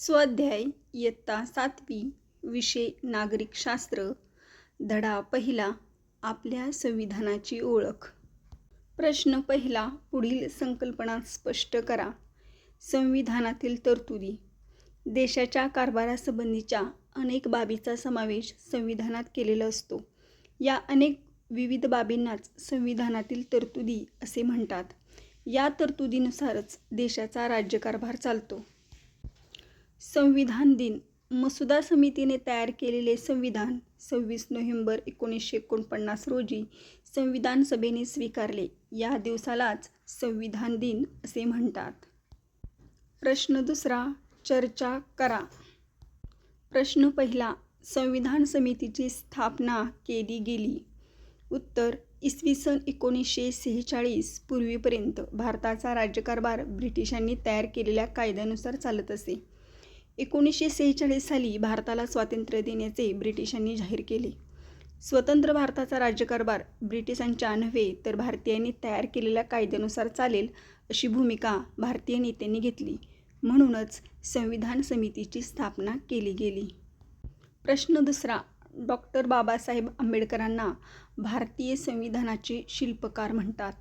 स्वाध्याय इयत्ता सातवी विषय नागरिकशास्त्र धडा पहिला आपल्या संविधानाची ओळख. प्रश्न पहिला पुढील संकल्पना स्पष्ट करा. संविधानातील तरतुदी. देशाच्या कारभारासंबंधीच्या अनेक बाबीचा समावेश संविधानात केलेला असतो. या अनेक विविध बाबींनाच संविधानातील तरतुदी असे म्हणतात. या तरतुदीनुसारच देशाचा राज्यकारभार चालतो. संविधान दिन. मसुदा समितीने तयार केलेले संविधान सव्वीस नोव्हेंबर एकोणीसशे एकोणपन्नास रोजी संविधान सभेने स्वीकारले. या दिवसालाच संविधान दिन असे म्हणतात. प्रश्न दुसरा चर्चा करा. प्रश्न पहिला संविधान समितीची स्थापना केली गेली. उत्तर इसवी सन एकोणीसशे सेहेचाळीस पूर्वीपर्यंत भारताचा राज्यकारभार ब्रिटिशांनी तयार केलेल्या कायद्यानुसार चालत असे. एकोणीसशे सेहेचाळीस साली भारताला स्वातंत्र्य देण्याचे ब्रिटिशांनी जाहीर केले. स्वतंत्र भारताचा राज्यकारभार ब्रिटिशांच्या नव्हे तर भारतीयांनी तयार केलेल्या कायद्यानुसार चालेल अशी भूमिका भारतीय नेत्यांनी घेतली. म्हणूनच संविधान समितीची स्थापना केली गेली. प्रश्न दुसरा डॉक्टर बाबासाहेब आंबेडकरांना भारतीय संविधानाचे शिल्पकार म्हणतात.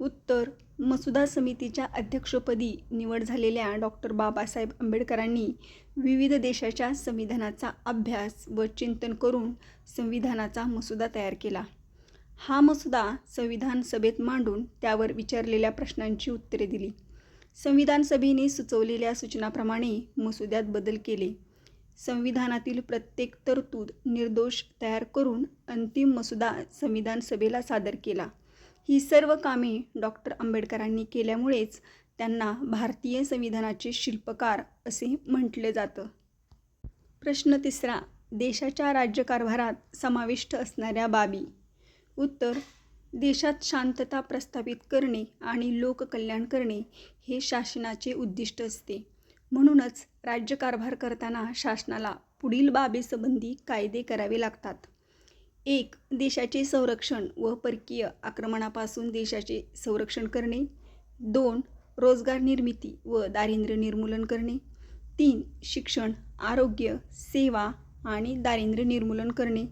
उत्तर मसुदा समितीच्या अध्यक्षपदी निवड झालेल्या डॉक्टर बाबासाहेब आंबेडकरांनी विविध देशाच्या संविधानाचा अभ्यास व चिंतन करून संविधानाचा मसुदा तयार केला. हा मसुदा संविधान सभेत मांडून त्यावर विचारलेल्या प्रश्नांची उत्तरे दिली. संविधान सभेने सुचवलेल्या सूचनाप्रमाणे मसुद्यात बदल केले. संविधानातील प्रत्येक तरतूद निर्दोष तयार करून अंतिम मसुदा संविधान सभेला सादर केला. ही सर्व कामे डॉक्टर आंबेडकरांनी केल्यामुळेच त्यांना भारतीय संविधानाचे शिल्पकार असे म्हटले जातं. प्रश्न तिसरा देशाच्या राज्यकारभारात समाविष्ट असणाऱ्या बाबी. उत्तर देशात शांतता प्रस्थापित करणे आणि लोककल्याण करणे हे शासनाचे उद्दिष्ट असते. म्हणूनच राज्यकारभार करताना शासनाला पुढील बाबीसंबंधी कायदे करावे लागतात. एक देशाचे संरक्षण व परकीय आक्रमणापासून देशाचे संरक्षण करणे. दोन रोजगार निर्मिती व दारिद्र्य निर्मूलन करणे. तीन शिक्षण आरोग्य सेवा आणि दारिद्र्य निर्मूलन करणे.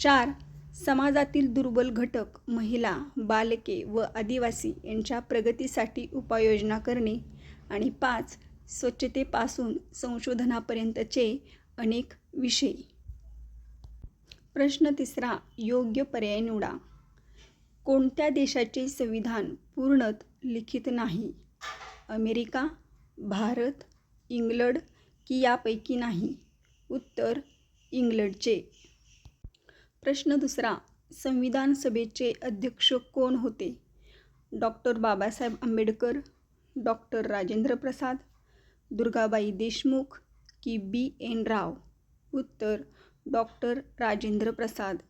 चार समाजातील दुर्बल घटक महिला बालके व आदिवासी यांच्या प्रगतीसाठी उपाययोजना करणे. आणि पाच स्वच्छतेपासून संशोधनापर्यंतचे अनेक विषय. प्रश्न तिसरा योग्य पर्याय निवडा. कोणत्या देशाचे संविधान पूर्णत लिखित नाही? अमेरिका भारत इंग्लंड की यापैकी नाही? उत्तर इंग्लंडचे. प्रश्न दुसरा संविधान सभेचे अध्यक्ष कोण होते? डॉक्टर बाबासाहेब आंबेडकर डॉक्टर राजेंद्र प्रसाद दुर्गाबाई देशमुख की बी. एन. राव. उत्तर डॉक्टर राजेंद्र प्रसाद.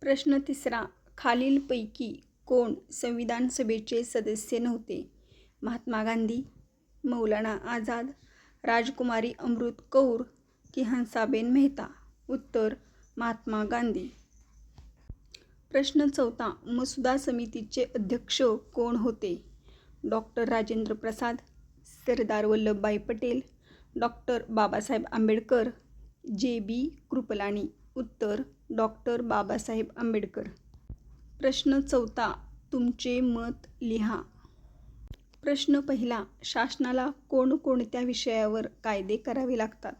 प्रश्न तिसरा. खालीलपैकी कोण संविधान सभेचे सदस्य नव्हते? महात्मा गांधी मौलाना आझाद राजकुमारी अमृत कौर की हंसाबेन मेहता? उत्तर महात्मा गांधी. प्रश्न चौथा. मसुदा समितीचे अध्यक्ष कोण होते? Doctor Rajendra Prasad Sardar Vallabhbhai Patel doctor Babasaheb Ambedkar J B Kripalani उत्तर डॉक्टर बाबासाहेब आंबेडकर. प्रश्न चौथा तुमचे मत लिहा. प्रश्न पहिला शासनाला कोणकोणत्या विषयावर कायदे करावे लागतात?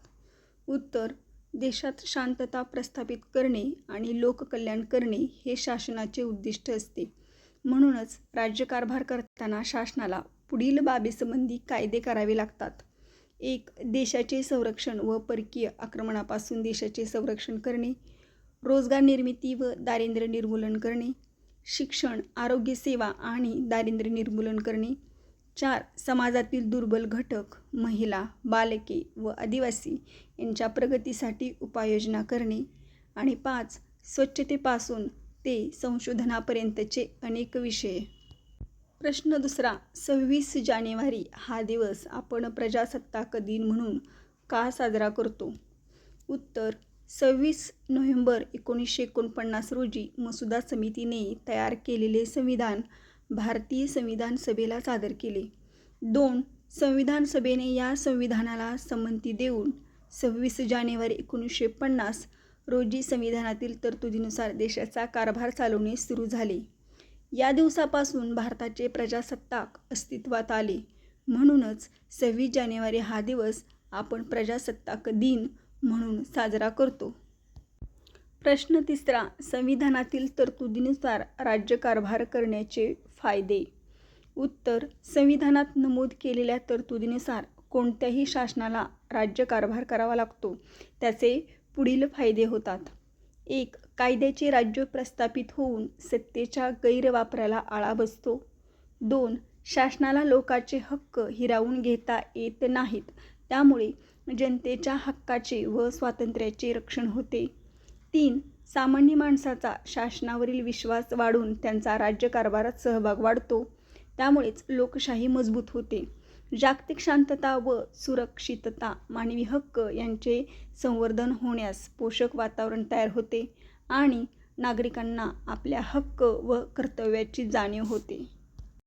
उत्तर देशात शांतता प्रस्थापित करणे आणि लोककल्याण करणे हे शासनाचे उद्दिष्ट असते. म्हणूनच राज्यकारभार करताना शासनाला पुढील बाबीसंबंधी कायदे करावे लागतात. एक देशाचे संरक्षण व परकीय आक्रमणापासून देशाचे संरक्षण करणे रोजगार निर्मिती व दारिद्र्य निर्मूलन करणे शिक्षण आरोग्यसेवा आणि दारिद्र्य निर्मूलन करणे. चार समाजातील दुर्बल घटक महिला बालके व आदिवासी यांच्या प्रगतीसाठी उपाययोजना करणे. आणि पाच स्वच्छतेपासून ते संशोधनापर्यंतचे अनेक विषय. प्रश्न दुसरा सव्वीस जानेवारी हा दिवस आपण प्रजासत्ताक दिन म्हणून का साजरा करतो? उत्तर सव्वीस नोव्हेंबर एकोणीसशे एकोणपन्नास रोजी मसुदा समितीने तयार केलेले संविधान भारतीय संविधान सभेला सादर केले. दोन संविधान सभेने या संविधानाला संमती देऊन सव्वीस जानेवारी एकोणीसशे पन्नास रोजी संविधानातील तरतुदीनुसार देशाचा कारभार चालवणे सुरू झाले. या दिवसापासून भारताचे प्रजासत्ताक अस्तित्वात आले. म्हणूनच सव्वीस जानेवारी हा दिवस आपण प्रजासत्ताक दिन म्हणून साजरा करतो. प्रश्न तिसरा संविधानातील तरतुदीनुसार राज्यकारभार करण्याचे फायदे. उत्तर संविधानात नमूद केलेल्या तरतुदीनुसार कोणत्याही शासनाला राज्यकारभार करावा लागतो. त्याचे पुढील फायदे होतात. एक कायद्याचे राज्य प्रस्थापित होऊन सत्तेच्या गैरवापराला आळा बसतो. दोन शासनाला लोकाचे हक्क हिरावून घेता येत नाहीत. त्यामुळे जनतेच्या हक्काचे व स्वातंत्र्याचे रक्षण होते. तीन सामान्य माणसाचा शासनावरील विश्वास वाढून त्यांचा राज्यकारभारात सहभाग वाढतो. त्यामुळेच लोकशाही मजबूत होते. जागतिक शांतता व सुरक्षितता मानवी हक्क यांचे संवर्धन होण्यास पोषक वातावरण तयार होते आणि नागरिकांना आपल्या हक्क व कर्तव्याची जाणीव होते.